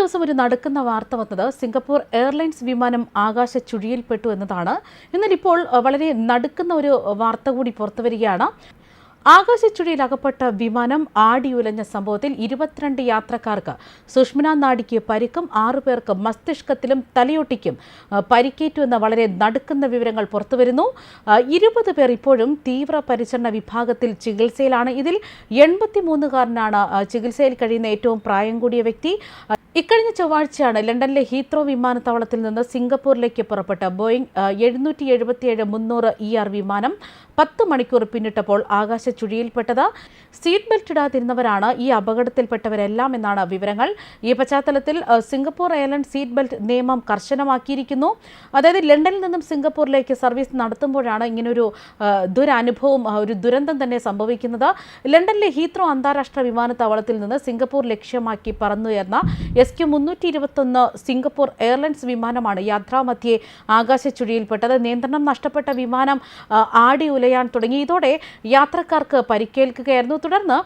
ദിവസം ഒരു നടക്കുന്ന വാർത്ത വന്നത് സിംഗപ്പൂർ എയർലൈൻസ് വിമാനം ആകാശ ചുഴിയിൽപ്പെട്ടു എന്നതാണ്. എന്നാൽ ഇപ്പോൾ വളരെ നടുക്കുന്ന ഒരു വാർത്ത കൂടി പുറത്തുവരികയാണ് ആകാശച്ചുഴിയിൽ അകപ്പെട്ട വിമാനം ആടിയുലഞ്ഞ സംഭവത്തിൽ ഇരുപത്തിരണ്ട് യാത്രക്കാർക്ക് സുഷ്മിന നാടിക്ക് പരിക്കും ആറു പേർക്ക് മസ്തിഷ്കത്തിലും തലയൊട്ടിക്കും പരിക്കേറ്റു എന്ന വളരെ നടുക്കുന്ന വിവരങ്ങൾ പുറത്തുവരുന്നു ഇരുപത് പേർ ഇപ്പോഴും തീവ്ര പരിചരണ വിഭാഗത്തിൽ ചികിത്സയിലാണ്. ഇതിൽ എൺപത്തിമൂന്നുകാരനാണ് ചികിത്സയിൽ കഴിയുന്ന ഏറ്റവും പ്രായം കൂടിയ വ്യക്തി. ഇക്കഴിഞ്ഞ ചൊവ്വാഴ്ചയാണ് ലണ്ടനിലെ ഹീത്രോ വിമാനത്താവളത്തിൽ നിന്ന് സിംഗപ്പൂരിലേക്ക് പുറപ്പെട്ട ബോയിംഗ് എഴുന്നൂറ്റി എഴുപത്തിയേഴ് മുന്നൂറ് ഇ ആർ വിമാനം പത്ത് മണിക്കൂർ പിന്നിട്ടപ്പോൾ ആകാശ ചുഴിയിൽപ്പെട്ടത് സീറ്റ് ബെൽറ്റ് ഇടാതിരുന്നവരാണ് ഈ അപകടത്തിൽപ്പെട്ടവരെല്ലാം എന്നാണ് വിവരങ്ങൾ. ഈ പശ്ചാത്തലത്തിൽ സിംഗപ്പൂർ എയർലൈൻസ് സീറ്റ് ബെൽറ്റ് നിയമം കർശനമാക്കിയിരിക്കുന്നു. അതായത് ലണ്ടനിൽ നിന്നും സിംഗപ്പൂരിലേക്ക് സർവീസ് നടത്തുമ്പോഴാണ് ഇങ്ങനൊരു ദുരനുഭവം ഒരു ദുരന്തം തന്നെ സംഭവിക്കുന്നത്. ലണ്ടനിലെ ഹീത്രോ അന്താരാഷ്ട്ര വിമാനത്താവളത്തിൽ നിന്ന് സിംഗപ്പൂർ ലക്ഷ്യമാക്കി പറന്നുയർന്ന എസ് ക്യു മുന്നൂറ്റി ഇരുപത്തൊന്ന് സിംഗപ്പൂർ എയർലൈൻസ് വിമാനമാണ് യാത്രാമധ്യേ ആകാശച്ചുഴിയിൽപ്പെട്ടത്. നിയന്ത്രണം നഷ്ടപ്പെട്ട വിമാനം ആടി ഉലയാൻ തുടങ്ങി. ഇതോടെ യാത്രക്കാർക്ക് പരിക്കേൽക്കുകയായിരുന്നു. തുടർന്ന്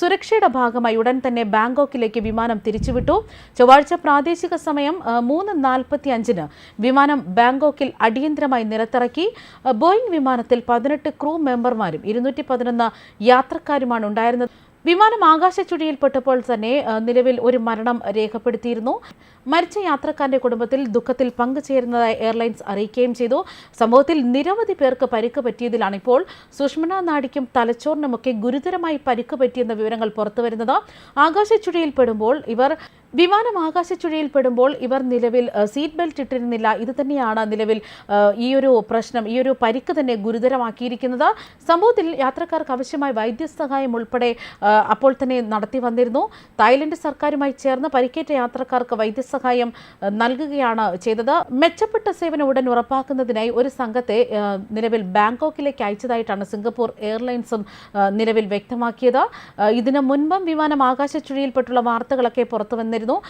സുരക്ഷയുടെ ഭാഗമായി ഉടൻ തന്നെ ബാങ്കോക്കിലേക്ക് വിമാനം തിരിച്ചുവിട്ടു. ചൊവ്വാഴ്ച പ്രാദേശിക സമയം മൂന്ന് നാൽപ്പത്തി അഞ്ചിന് വിമാനം ബാങ്കോക്കിൽ അടിയന്തരമായി നിരത്തിറക്കി. ബോയിംഗ് വിമാനത്തിൽ പതിനെട്ട് ക്രൂ മെമ്പർമാരും ഇരുന്നൂറ്റി പതിനൊന്ന് യാത്രക്കാരുമാണ് ഉണ്ടായിരുന്നത്. വിമാനം ആകാശച്ചുഴിയിൽപ്പെട്ടപ്പോൾ തന്നെ നിലവിൽ ഒരു മരണം രേഖപ്പെടുത്തിയിരുന്നു. മരിച്ച യാത്രക്കാരന്റെ കുടുംബത്തിൽ ദുഃഖത്തിൽ പങ്കുചേരുന്നതായി എയർലൈൻസ് അറിയിക്കുകയും ചെയ്തു. സംഭവത്തിൽ നിരവധി പേർക്ക് പരിക്ക് പറ്റിയതിലാണ് ഇപ്പോൾ സുഷ്മന നാടിക്കും തലച്ചോറിനുമൊക്കെ ഗുരുതരമായി പരിക്ക് പറ്റിയെന്ന വിവരങ്ങൾ പുറത്തുവരുന്നത്. ആകാശച്ചുഴിയിൽപ്പെടുമ്പോൾ ഇവർ വിമാനം ആകാശച്ചുഴിയിൽപ്പെടുമ്പോൾ ഇവർ നിലവിൽ സീറ്റ് ബെൽറ്റ് ഇട്ടിരുന്നില്ല. ഇത് തന്നെയാണ് നിലവിൽ ഈ ഒരു പ്രശ്നം ഈ ഒരു പരിക്ക് തന്നെ ഗുരുതരമാക്കിയിരിക്കുന്നത്. സംഭവത്തിൽ യാത്രക്കാർക്ക് ആവശ്യമായ വൈദ്യസഹായം ഉൾപ്പെടെ അപ്പോൾ തന്നെ നടത്തി വന്നിരുന്നു. തായ്ലൻഡ് സർക്കാരുമായി ചേർന്ന് പരിക്കേറ്റ യാത്രക്കാർക്ക് വൈദ്യസഹായം നൽകുകയാണ് ചെയ്തത്. മെച്ചപ്പെട്ട സേവനം ഉടൻ ഉറപ്പാക്കുന്നതിനായി ഒരു സംഘത്തെ നിലവിൽ ബാങ്കോക്കിലേക്ക് അയച്ചതായിട്ടാണ് സിംഗപ്പൂർ എയർലൈൻസും നിലവിൽ വ്യക്തമാക്കിയത്. ഇതിനു മുൻപും വിമാനം ആകാശച്ചുഴിയിൽപ്പെട്ടുള്ള വാർത്തകളൊക്കെ പുറത്തു വന്നിരുന്നു. izquierdo.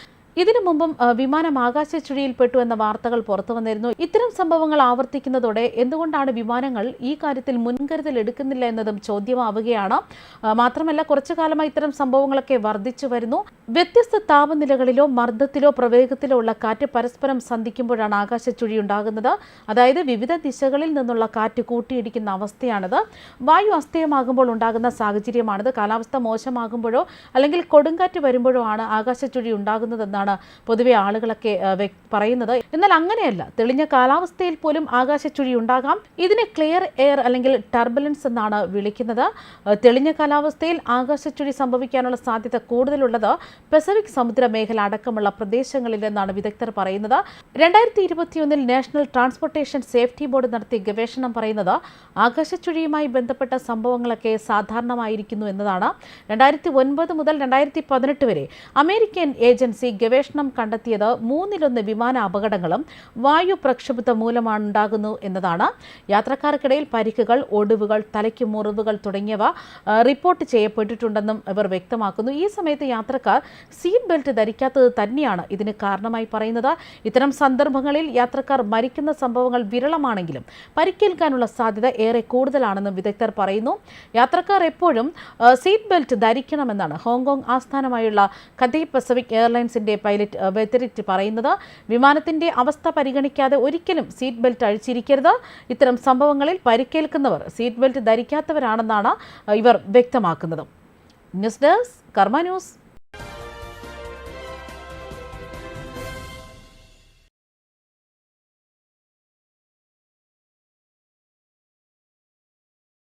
ഇതിനു മുമ്പും വിമാനം വിമാനം ആകാശച്ചുഴിയിൽപ്പെട്ടു എന്ന വാർത്തകൾ പുറത്തു വന്നിരുന്നു. ഇത്തരം സംഭവങ്ങൾ ആവർത്തിക്കുന്നതോടെ എന്തുകൊണ്ടാണ് വിമാനങ്ങൾ ഈ കാര്യത്തിൽ മുൻകരുതൽ എടുക്കുന്നില്ല എന്നതും ചോദ്യമാവുകയാണ്. മാത്രമല്ല കുറച്ചു കാലമായി ഇത്തരം സംഭവങ്ങളൊക്കെ വർദ്ധിച്ചു വരുന്നു. വ്യത്യസ്ത താപനിലകളിലോ മർദ്ദത്തിലോ പ്രവേഗത്തിലോ ഉള്ള കാറ്റ് പരസ്പരം സന്ധിക്കുമ്പോഴാണ് ആകാശച്ചുഴി ഉണ്ടാകുന്നത്. അതായത് വിവിധ ദിശകളിൽ നിന്നുള്ള കാറ്റ് കൂട്ടിയിടിക്കുന്ന അവസ്ഥയാണിത്. വായു അസ്ഥയമാകുമ്പോൾ ഉണ്ടാകുന്ന സാഹചര്യമാണിത്. കാലാവസ്ഥ മോശമാകുമ്പോഴോ അല്ലെങ്കിൽ കൊടുങ്കാറ്റ് വരുമ്പോഴോ ആണ് ആകാശച്ചുഴി ഉണ്ടാകുന്നതെന്നാണ് പൊതുവെ ആളുകളൊക്കെ പറയുന്നത്. എന്നാൽ അങ്ങനെയല്ല. തെളിഞ്ഞ കാലാവസ്ഥയിൽ പോലും ആകാശച്ചുഴി ഉണ്ടാകാം. ഇതിനെ ക്ലിയർ എയർ അല്ലെങ്കിൽ ടർബുലൻസ് എന്നാണ് വിളിക്കുന്നത്. തെളിഞ്ഞ കാലാവസ്ഥയിൽ ആകാശച്ചുഴി സംഭവിക്കാനുള്ള സാധ്യത കൂടുതലുള്ളത് പസഫിക് സമുദ്ര മേഖല അടക്കമുള്ള പ്രദേശങ്ങളിൽ എന്നാണ് വിദഗ്ധർ പറയുന്നത്. രണ്ടായിരത്തി ഇരുപത്തിയൊന്നിൽ നാഷണൽ ട്രാൻസ്പോർട്ടേഷൻ സേഫ്റ്റി ബോർഡ് നടത്തിയ ഗവേഷണം പറയുന്നത് ആകാശച്ചുഴിയുമായി ബന്ധപ്പെട്ട സംഭവങ്ങളൊക്കെ സാധാരണമായിരിക്കുന്നു എന്നതാണ്. രണ്ടായിരത്തി ഒൻപത് മുതൽ രണ്ടായിരത്തി പതിനെട്ട് വരെ അമേരിക്കൻ ഏജൻസി ഗവേഷണം കണ്ടെത്തിയത് മൂന്നിലൊന്ന് വിമാന അപകടങ്ങളും വായു പ്രക്ഷുബ്ധം മൂലമാണുണ്ടാകുന്നു എന്നതാണ്. യാത്രക്കാർക്കിടയിൽ പരിക്കുകൾ ഒടിവുകൾ തലയ്ക്ക് മുറിവുകൾ തുടങ്ങിയവ റിപ്പോർട്ട് ചെയ്യപ്പെട്ടിട്ടുണ്ടെന്നും ഇവർ വ്യക്തമാക്കുന്നു. ഈ സമയത്ത് യാത്രക്കാർ സീറ്റ് ബെൽറ്റ് ധരിക്കാത്തത് തന്നെയാണ് ഇതിന് കാരണമായി പറയുന്നത്. ഇത്തരം സന്ദർഭങ്ങളിൽ യാത്രക്കാർ മരിക്കുന്ന സംഭവങ്ങൾ വിരളമാണെങ്കിലും പരിക്കേൽക്കാനുള്ള സാധ്യത ഏറെ കൂടുതലാണെന്നും വിദഗ്ധർ പറയുന്നു. യാത്രക്കാർ എപ്പോഴും സീറ്റ് ബെൽറ്റ് ധരിക്കണമെന്നാണ് ഹോങ്കോങ് ആസ്ഥാനമായുള്ള കഥേ പസഫിക് എയർലൈൻസിന്റെ പൈലറ്റ് വെത്തരിറ്റ് പറയുന്നത് വിമാനത്തിന്റെ അവസ്ഥ പരിഗണിക്കാതെ ഒരിക്കലും സീറ്റ് ബെൽറ്റ് അഴിച്ചിരിക്കരുത്. ഇത്തരം സംഭവങ്ങളിൽ പരിക്കേൽക്കുന്നവർ സീറ്റ് ബെൽറ്റ് ധരിക്കാത്തവരാണെന്നാണ് ഇവർ വ്യക്തമാക്കുന്നത്. News desk Karma news.